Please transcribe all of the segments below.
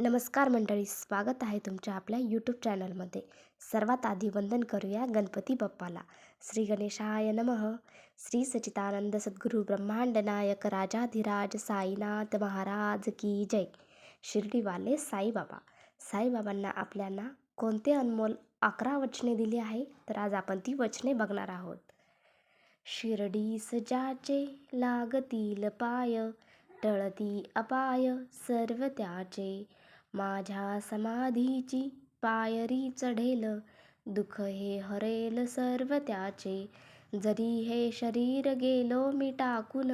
नमस्कार मंडळी स्वागत आहे तुमच्या आपल्या यूट्यूब चॅनलमध्ये सर्वात आधी वंदन करूया गणपती बाप्पाला. श्री गणेशाय नमः. श्री सचितानंद सद्गुरू ब्रह्मांड नायक राजाधिराज साईनाथ महाराज की जय. शिर्डीवाले साईबाबा. साईबाबांना आपल्याला कोणते अनमोल अकरा वचने दिली आहे? तर आज आपण ती वचने बघणार आहोत. शिर्डी सजाचे लागतील पाय टळती अपाय सर्व त्याचे. माझ्या समाधीची पायरी चढेल. दुःख हे हरेल सर्व त्याचे. जरी हे शरीर गेलो मी टाकून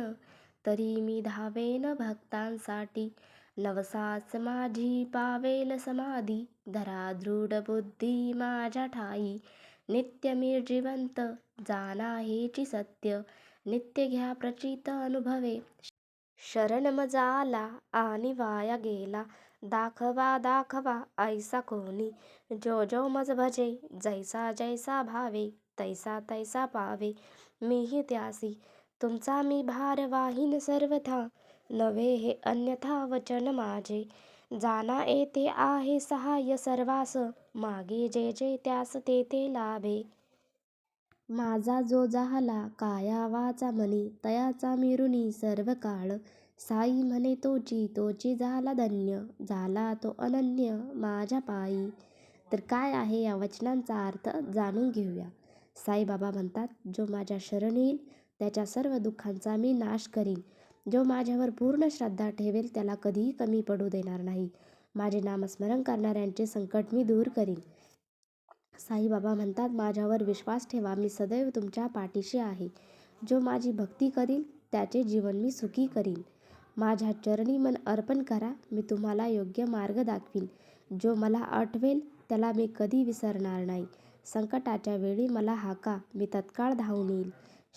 तरी मी धावेन भक्तांसाठी. नवसाच माझी पावेल समाधी. धरा दृढ बुद्धी माझ्या ठाई. नित्य मी जिवंत जाना हेची सत्य. नित्य घ्या प्रचित अनुभवे. शरण मजा आणि वाया गेला. दाखवा दाखवा ऐसा कोणी? जो जो मज भजे जैसा जैसा भावे तैसा तैसा पावे. मीही त्यासी तुमचा मी भार वाहीन सर्वथा. नवे हे अन्यथा वचन माझे. जाना येथे आहे सहाय्य सर्वास. मागे जे जे त्यास ते ते लाभे. माझा जो झाला काया वाचा मनी तयाचा मिरुनी सर्वकाळ सर्व काळ. साई म्हणे तोची तोची झाला धन्य झाला तो अनन्य माझ्या पायी. तर काय आहे या वचनांचा अर्थ जाणून घेऊया. साईबाबा म्हणतात जो माझ्या शरण येईल त्याच्या सर्व दुःखांचा मी नाश करीन. जो माझ्यावर पूर्ण श्रद्धा ठेवेल त्याला कधीही कमी पडू देणार नाही. माझे नामस्मरण करणाऱ्यांचे संकट मी दूर करीन. साईबाबा म्हणतात माझ्यावर विश्वास ठेवा मी सदैव तुमच्या पाठीशी आहे. जो माझी भक्ती करील त्याचे जीवन मी सुखी करीन. माझ्या चरणी मन अर्पण करा मी तुम्हाला योग्य मार्ग दाखवीन. जो मला आठवेल त्याला मी कधी विसरणार नाही. संकटाच्या वेळी मला हाका मी तत्काळ धावून येईल.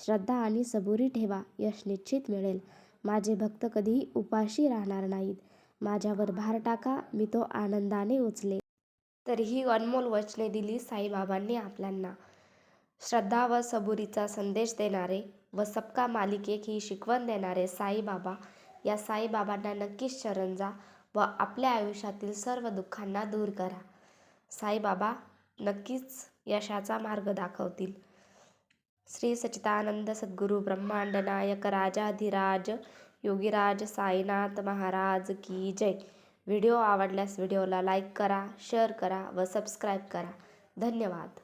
श्रद्धा आणि सबुरी ठेवा यश निश्चित मिळेल. माझे भक्त कधीही उपाशी राहणार नाहीत. माझ्यावर भार टाका मी तो आनंदाने उचले तर ही अनमोल वचने दिली साईबाबांनी आपल्यांना. श्रद्धा व सबुरीचा संदेश देणारे व सबका मालिकेक ही शिकवण देणारे साईबाबा या साईबाबांना नक्कीच शरण जा व आपल्या आयुष्यातील सर्व दुःखांना दूर करा. साईबाबा नक्कीच यशाचा मार्ग दाखवतील. श्री सचितानंद सद्गुरू ब्रह्मांड नायक राजाधिराज योगीराज साईनाथ महाराज की जय. व्हिडिओ आवडल्यास व्हिडिओला लाईक करा शेअर करा व सबस्क्राईब करा. धन्यवाद.